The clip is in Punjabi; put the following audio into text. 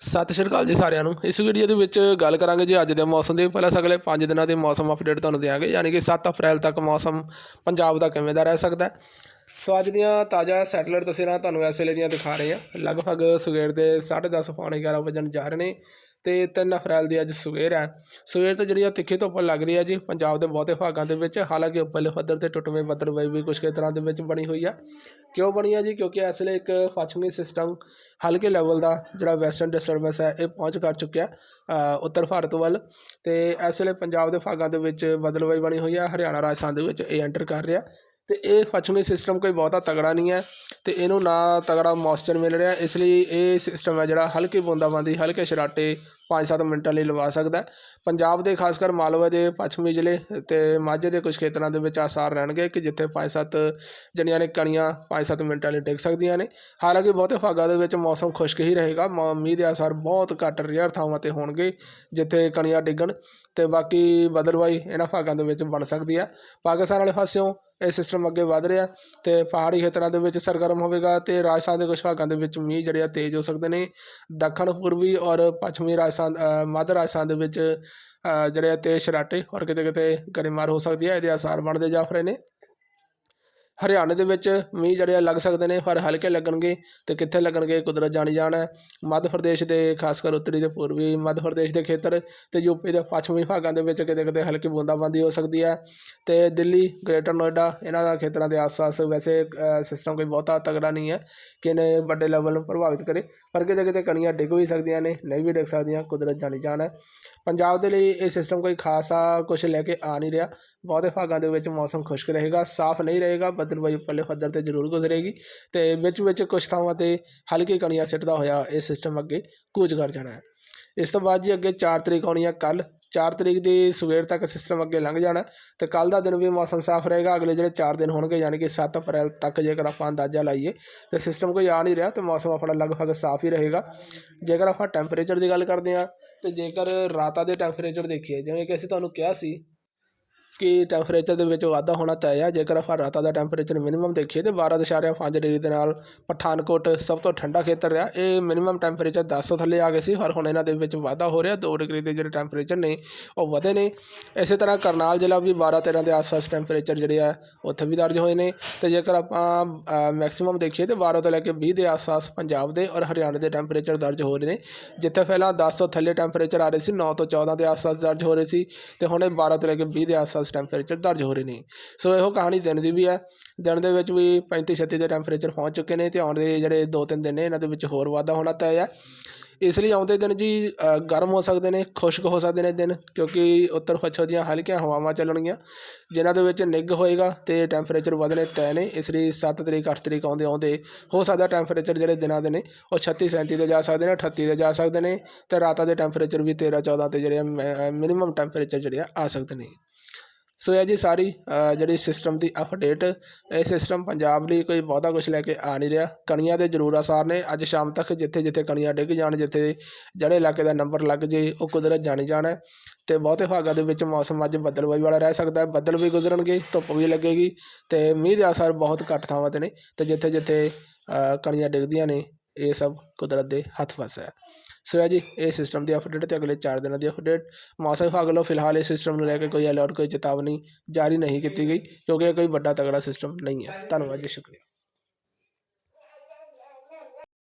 ਸਤਿ ਸ਼੍ਰੀ ਅਕਾਲ ਜੀ ਸਾਰਿਆਂ ਨੂੰ। ਇਸ ਵੀਡੀਓ ਦੇ ਵਿੱਚ ਗੱਲ ਕਰਾਂਗੇ ਜੀ ਅੱਜ ਦੇ ਮੌਸਮ ਦੀ। ਪਹਿਲਾਂ ਅਗਲੇ 5 ਦਿਨਾਂ ਦੇ ਮੌਸਮ ਅਪਡੇਟ ਤੁਹਾਨੂੰ ਦਿਆਂਗੇ। ਯਾਨੀ ਕਿ 7 ਅਪ੍ਰੈਲ ਤੱਕ ਮੌਸਮ ਪੰਜਾਬ ਦਾ ਕਿਵੇਂ ਦਾ ਰਹਿ ਸਕਦਾ ਹੈ। ਸੋ ਅੱਜ ਦੀਆਂ ਤਾਜ਼ਾ ਸੈਟਲਾਈਟ ਤਸਵੀਰਾਂ ਤੁਹਾਨੂੰ ਇਸ ਵੇਲੇ ਦੀਆਂ ਦਿਖਾ ਰਹੇ ਹਾਂ। ਲਗਭਗ ਸਵੇਰ ਦੇ 10:30 ਪੌਣੇ 11 ਵਜਣ ਜਾ ਰਹੇ ਨੇ। ਤੇ 3 ਅਪ੍ਰੈਲ ਦੀ ਅੱਜ ਸਵੇਰ ਹੈ। ਸਵੇਰ ਤੋਂ ਜਿਹੜੀ ਆ ਤਿੱਖੀ ਧੁੱਪ ਲੱਗ ਰਹੀ ਹੈ ਜੀ, ਪੰਜਾਬ ਦੇ ਬਹੁਤੇ ਭਾਗਾਂ ਦੇ ਵਿੱਚ, ਹਾਲਾਂਕਿ ਉੱਪਰਲੇ ਪੱਧਰ ਤੇ ਟੁੱਟਵੇਂ ਬੱਦਲ ਵੀ ਕੁਝ ਖੇਤਰਾਂ ਦੇ ਵਿੱਚ ਬਣੀ ਹੋਈ ਆ। ਕਿਉਂ ਬਣੀ ਆ ਜੀ? ਕਿਉਂਕਿ ਇਸ ਵੇਲੇ ਇੱਕ ਪੱਛਮੀ ਸਿਸਟਮ ਹਲਕੇ ਲੈਵਲ ਦਾ ਜਿਹੜਾ ਵੈਸਟਰਨ ਡਿਸਟਰਬੈਂਸ ਹੈ, ਇਹ ਪਹੁੰਚ ਕਰ ਚੁੱਕਿਆ ਉੱਤਰ ਭਾਰਤ ਵੱਲ। ਤੇ ਇਸ ਵੇਲੇ ਪੰਜਾਬ ਦੇ ਭਾਗਾਂ ਦੇ ਵਿੱਚ ਬਦਲਵਾਈ ਬਣੀ ਹੋਈ ਹੈ ਹਰਿਆਣਾ ਰਾਜਸਥਾਨ ਦੇ ਵਿੱਚ ਇਹ ਐਂਟਰ ਕਰ ਰਿਹਾ। ਅਤੇ ਇਹ ਪੱਛਮੀ ਸਿਸਟਮ ਕੋਈ ਬਹੁਤਾ ਤਗੜਾ ਨਹੀਂ ਹੈ ਅਤੇ ਇਹਨੂੰ ਨਾ ਤਗੜਾ ਮੌਇਸਚਰ ਮਿਲ ਰਿਹਾ, ਇਸ ਲਈ ਇਹ ਸਿਸਟਮ ਹੈ ਜਿਹੜਾ ਹਲਕੀ ਬੂੰਦਾਬਾਂਦੀ, ਹਲਕੇ ਸ਼ਰਾਟੇ 5-7 ਮਿੰਟਾਂ ਲਈ ਲਵਾ ਸਕਦਾ ਪੰਜਾਬ ਦੇ ਖਾਸ ਕਰ ਮਾਲਵਾ ਦੇ, ਪੱਛਮੀ ਜ਼ਿਲ੍ਹੇ ਤੇ ਮਾਝੇ ਦੇ ਕੁਝ ਖੇਤਰਾਂ ਦੇ ਵਿੱਚ ਆਸਾਰ ਰਹਿਣਗੇ ਕਿ ਜਿੱਥੇ 5-7 ਜਿਹੜੀਆਂ ਨੇ ਕਣੀਆਂ 5-7 ਮਿੰਟਾਂ ਲਈ ਡਿੱਗ ਸਕਦੀਆਂ ਨੇ। ਹਾਲਾਂਕਿ ਬਹੁਤੇ ਭਾਗਾਂ ਦੇ ਵਿੱਚ ਮੌਸਮ ਖੁਸ਼ਕ ਹੀ ਰਹੇਗਾ। ਮੌ- ਮੀਂਹ ਦੇ ਆਸਾਰ ਬਹੁਤ ਘੱਟ ਰੇਅਰ ਥਾਵਾਂ ਤੇ ਹੋਣਗੇ ਜਿੱਥੇ ਕਣੀਆਂ ਡਿੱਗਣ ਤੇ ਬਾਕੀ ਬਦਲਵਾਈ ਇਹਨਾਂ ਭਾਗਾਂ ਦੇ ਵਿੱਚ ਬਣ ਸਕਦੀ ਹੈ। ਪਾਕਿਸਤਾਨ ਵਾਲੇ ਪਾਸਿਓਂ ਇਹ ਸਿਸਟਮ ਅੱਗੇ ਵਧ ਰਿਹਾ ਤੇ ਪਹਾੜੀ ਖੇਤਰਾਂ ਦੇ ਵਿੱਚ ਸਰਗਰਮ ਹੋਵੇਗਾ ਤੇ ਰਾਜਸਥਾਨ ਦੇ ਕੁਝ ਭਾਗਾਂ ਦੇ ਵਿੱਚ ਮੀਂਹ ਜਿਹੜੇ ਆ ਤੇਜ਼ ਹੋ ਸਕਦੇ ਨੇ। ਦੱਖਣ, ਪੂਰਬੀ ਔਰ ਪੱਛਮੀ ਰਾਜਸਥਾਨ ਅ, ਮੱਧ ਰਾਜਸਥਾਨ ਦੇ ਵਿੱਚ ਜਿਹੜੇ ਆ ਤੇਜ਼ ਛਰਾਟੇ ਔਰ ਕਿਤੇ ਕਿਤੇ ਗੜੇਮਾਰ ਹੋ ਸਕਦੀ ਹੈ ਇਹਦੇ ਆਸਾਰ ਬਣਦੇ ਜਾ ਰਹੇ ਨੇ। ਹਰਿਆਣੇ ਦੇ ਵਿੱਚ ਮੀਂਹ ਜਿਹੜੇ ਆ ਲੱਗ ਸਕਦੇ ਨੇ, ਪਰ ਹਲਕੇ ਲੱਗਣਗੇ ਤੇ ਕਿੱਥੇ ਲੱਗਣਗੇ, ਕੁਦਰਤ ਜਾਣੀ ਜਾਣ ਹੈ। ਮੱਧ ਪ੍ਰਦੇਸ਼ ਦੇ, ਖਾਸ ਕਰ ਉੱਤਰੀ ਤੇ ਪੂਰਬੀ ਮੱਧ ਪ੍ਰਦੇਸ਼ ਦੇ ਖੇਤਰ ਤੇ ਯੂਪੀ ਦੇ ਪੱਛਮੀ ਭਾਗਾਂ ਦੇ ਵਿੱਚ ਕਿਤੇ ਕਿਤੇ ਹਲਕੀ ਬੂੰਦਾਬਾਂਦੀ ਹੋ ਸਕਦੀ ਹੈ। ਤੇ ਦਿੱਲੀ, ਗ੍ਰੇਟਰ ਨੋਇਡਾ, ਇਹਨਾਂ ਦਾ ਖੇਤਰਾਂ ਦੇ ਆਸ-ਪਾਸ ਵੈਸੇ ਸਿਸਟਮ ਕੋਈ ਬਹੁਤਾ ਤਗੜਾ ਨਹੀਂ ਹੈ ਕਿ ਇਹਨੇ ਵੱਡੇ ਲੈਵਲ ਨੂੰ ਪ੍ਰਭਾਵਿਤ ਕਰੇ, ਪਰ ਕਿਤੇ ਕਿਤੇ ਕਣੀਆਂ ਡਿੱਗ ਵੀ ਸਕਦੀਆਂ ਨੇ, ਨਹੀਂ ਵੀ ਡਿੱਗ ਸਕਦੀਆਂ, ਕੁਦਰਤ ਜਾਣੀ ਜਾਣ ਹੈ। ਪੰਜਾਬ ਦੇ ਲਈ ਇਹ ਸਿਸਟਮ ਕੋਈ ਖਾਸਾ ਕੁਝ ਲੈ ਕੇ ਆ ਨਹੀਂ ਰਿਹਾ। ਬਹੁਤੇ ਭਾਗਾਂ ਦੇ ਵਿੱਚ ਮੌਸਮ ਖੁਸ਼ਕ ਰਹੇਗਾ, ਸਾਫ਼ ਨਹੀਂ ਰਹੇਗਾ ਬੱਦਲਬਾਈ ਉੱਪਰਲੇ ਪੱਧਰ ਤੇ ਜ਼ਰੂਰ ਗੁਜ਼ਰੇਗੀ। ਤੇ ਵਿੱਚ ਵਿੱਚ ਕੁਝ ਥਾਵਾਂ ਤੇ ਹਲਕੀ ਕਣੀਆਂ ਸਿੱਟਦਾ ਹੋਇਆ ਇਹ ਸਿਸਟਮ ਅੱਗੇ ਕੂਚ ਕਰ ਜਾਣਾ ਹੈ। ਇਸ ਤੋਂ ਬਾਅਦ ਜੀ ਅੱਗੇ 4 ਤਰੀਕ ਆਉਣੀ ਹੈ ਕੱਲ 4 ਤਰੀਕ ਦੀ ਸਵੇਰ ਤੱਕ ਸਿਸਟਮ ਅੱਗੇ ਲੰਘ ਜਾਣਾ। ਤੇ ਕੱਲ ਦਾ ਦਿਨ ਵੀ ਮੌਸਮ ਸਾਫ਼ ਰਹੇਗਾ। ਅਗਲੇ ਜਿਹੜੇ 4 ਦਿਨ ਹੋਣਗੇ, ਯਾਨੀ ਕਿ 7 ਅਪ੍ਰੈਲ ਤੱਕ ਜੇਕਰ ਆਪਾਂ ਅੰਦਾਜ਼ਾ ਲਾਈਏ, ਤੇ ਸਿਸਟਮ ਕੋਈ ਆ ਨਹੀਂ ਰਿਹਾ, ਤੇ ਮੌਸਮ ਆਪਣਾ ਲਗਭਗ ਸਾਫ਼ ਹੀ ਰਹੇਗਾ। ਜੇਕਰ ਆਪਾਂ ਟੈਂਪਰੇਚਰ ਦੀ ਗੱਲ ਕਰਦੇ ਹਾਂ, ਤੇ ਜੇਕਰ ਰਾਤਾਂ ਦੇ ਟੈਂਪਰੇਚਰ ਦੇਖੀਏ, ਜਿਵੇਂ ਕਿ ਅਸੀਂ ਤੁਹਾਨੂੰ ਕਿਹਾ ਸੀ ਕਿ ਟੈਂਪਰੇਚਰ ਦੇ ਵਿੱਚ ਵਾਧਾ ਹੋਣਾ ਤੈਅ ਹੈ। ਜੇਕਰ ਆਪਾਂ ਰਾਤਾਂ ਦਾ ਟੈਂਪਰੇਚਰ ਮਿਨੀਮਮ ਦੇਖੀਏ ਤੇ 12.5 ਡਿਗਰੀ ਦੇ ਨਾਲ ਪਠਾਨਕੋਟ ਸਭ ਤੋਂ ਠੰਡਾ ਖੇਤਰ ਰਿਹਾ। ਇਹ ਮਿਨੀਮਮ ਟੈਂਪਰੇਚਰ 10 ਤੋਂ ਥੱਲੇ ਆ ਗਏ ਸੀ, ਪਰ ਹੁਣ ਇਹਨਾਂ ਦੇ ਵਿੱਚ ਵਾਧਾ ਹੋ ਰਿਹਾ। 2 ਡਿਗਰੀ ਦੇ ਜਿਹੜੇ ਟੈਂਪਰੇਚਰ ਨੇ, ਉਹ ਵਧੇ ਨੇ। ਇਸੇ ਤਰ੍ਹਾਂ ਕਰਨਾਲ ਜ਼ਿਲ੍ਹਾ ਵੀ 12 13 ਦੇ ਆਸ-ਪਾਸ ਟੈਂਪਰੇਚਰ ਜਿਹੜੇ ਆ, ਉੱਥੇ ਵੀ ਦਰਜ ਹੋਏ ਨੇ। ਤੇ ਜੇਕਰ ਆਪਾਂ ਮੈਕਸਿਮਮ ਦੇਖੀਏ ਤੇ 12 ਤੋਂ ਲੈ ਕੇ 20 ਦੇ ਆਸ-ਪਾਸ ਪੰਜਾਬ ਦੇ ਔਰ ਹਰਿਆਣਾ ਦੇ ਟੈਂਪਰੇਚਰ ਦਰਜ ਹੋ ਰਹੇ ਨੇ। ਜਿੱਥੇ ਪਹਿਲਾਂ 10 ਤੋਂ ਥੱਲੇ ਟੈਂਪਰੇਚਰ ਆ ਰਹੇ ਸੀ 9 ਤੋਂ 14 ਦੇ ਆਸ-ਪਾਸ ਦਰਜ ਹੋ ਰਹੇ ਸੀ। ਤੇ ਹੁਣ ਇਹ 12 ਤੋਂ ਲੈ ਕੇ 20 ਦੇ ਆਸ-ਪਾਸ ਟੈਂਪਰੇਚਰ ਦਰਜ ਹੋ ਰਹੇ ਨੇ। ਸੋ ਇਹੋ ਕਹਾਣੀ ਦਿਨ ਦੀ ਵੀ ਹੈ। ਦਿਨ ਦੇ ਵਿੱਚ ਵੀ 35 36 ਦੇ ਟੈਂਪਰੇਚਰ ਪਹੁੰਚ ਚੁੱਕੇ ਨੇ ਤੇ ਆਉਣ ਦੇ ਜਿਹੜੇ 2-3 ਦਿਨ ਨੇ, ਇਹਨਾਂ ਦੇ ਵਿੱਚ ਹੋਰ ਵਾਧਾ ਹੋਣਾ ਤੈਅ ਹੈ। ਇਸ ਲਈ ਆਉਂਦੇ ਦਿਨ ਜੀ ਗਰਮ ਹੋ ਸਕਦੇ ਨੇ, ਖੁਸ਼ਕ ਹੋ ਸਕਦੇ ਨੇ ਦਿਨ, ਕਿਉਂਕਿ ਉੱਤਰ ਪੱਛਮ ਦੀਆਂ ਹਲਕੀਆਂ ਹਵਾਵਾਂ ਚੱਲਣਗੀਆਂ, ਜਿਨ੍ਹਾਂ ਦੇ ਵਿੱਚ ਨਿੱਘ ਹੋਏਗਾ ਤੇ ਟੈਂਪਰੇਚਰ ਵਧਣੇ ਤੈਅ ਨੇ। ਇਸ ਲਈ 7 ਤਰੀਕ 8 ਤਰੀਕ ਆਉਂਦੇ ਆਉਂਦੇ ਹੋ ਸਕਦਾ ਟੈਂਪਰੇਚਰ ਜਿਹੜੇ ਦਿਨਾਂ ਦੇ ਨੇ, ਉਹ 36 37 ਤੇ ਜਾ ਸਕਦੇ ਨੇ 38 ਤੇ ਜਾ ਸਕਦੇ ਨੇ ਤੇ ਰਾਤਾਂ ਦੇ ਟੈਂਪਰੇਚਰ ਵੀ 13 14 ਤੇ ਜਿਹੜੇ ਮਿਨੀਮਮ ਟੈਂਪਰੇਚਰ ਜਿਹੜੇ ਆ ਸਕਦੇ ਨੇ। ਸੋ ਇਹ ਜੀ ਸਾਰੀ ਜਿਹੜੀ ਸਿਸਟਮ ਦੀ ਅਪਡੇਟ ਇਹ ਸਿਸਟਮ ਪੰਜਾਬ ਲਈ ਕੋਈ ਬਹੁਤਾ ਕੁਝ ਲੈ ਕੇ ਆ ਨਹੀਂ ਰਿਹਾ। ਕਣੀਆਂ ਦੇ ਜ਼ਰੂਰ ਅਸਾਰ ਨੇ। ਅੱਜ ਸ਼ਾਮ ਤੱਕ ਜਿੱਥੇ ਜਿੱਥੇ ਕਣੀਆਂ ਡਿੱਗ ਜਾਣ, ਜਿੱਥੇ ਜਿਹੜੇ ਇਲਾਕੇ ਦਾ ਨੰਬਰ ਲੱਗ ਜੇ, ਉਹ ਕੁਦਰਤ ਜਾਣੀ ਜਾਣਾ ਹੈ। ਤੇ ਬਹੁਤੇ ਭਾਗਾਂ ਦੇ ਵਿੱਚ ਮੌਸਮ ਅੱਜ ਬੱਦਲਵਾਈ ਵਾਲਾ ਰਹਿ ਸਕਦਾ ਹੈ। ਬੱਦਲ ਵੀ ਗੁਜ਼ਰਨਗੇ, ਧੁੱਪ ਵੀ ਲੱਗੇਗੀ ਤੇ ਮੀਂਹ ਦੇ ਅਸਰ ਬਹੁਤ ਘੱਟ ਥਾਵਾਂ ਤੇ ਨੇ। ਤੇ ਜਿੱਥੇ ਜਿੱਥੇ ਕਣੀਆਂ ਡਿੱਗਦੀਆਂ ਨੇ ਇਹ ਸਭ ਕੁਦਰਤ ਦੇ ਹੱਥ ਵਸ ਹੈ। ਸੋ ਜੀ, ਇਹ ਸਿਸਟਮ ਦੀ ਅਪਡੇਟ ਤੇ ਅਗਲੇ 4 ਦਿਨਾਂ ਦੀ ਅਪਡੇਟ ਮੌਸਮ ਵਿਭਾਗ ਵੱਲੋਂ ਫਿਲਹਾਲ ਇਸ ਸਿਸਟਮ ਨੂੰ ਲੈ ਕੇ ਕੋਈ ਅਲਰਟ ਕੋਈ ਚੇਤਾਵਨੀ ਜਾਰੀ ਨਹੀਂ ਕੀਤੀ ਗਈ, ਕਿਉਂਕਿ ਇਹ ਕੋਈ ਵੱਡਾ ਤਗੜਾ ਸਿਸਟਮ ਨਹੀਂ ਹੈ। ਧੰਨਵਾਦ ਜੀ, ਸ਼ੁਕਰੀਆ।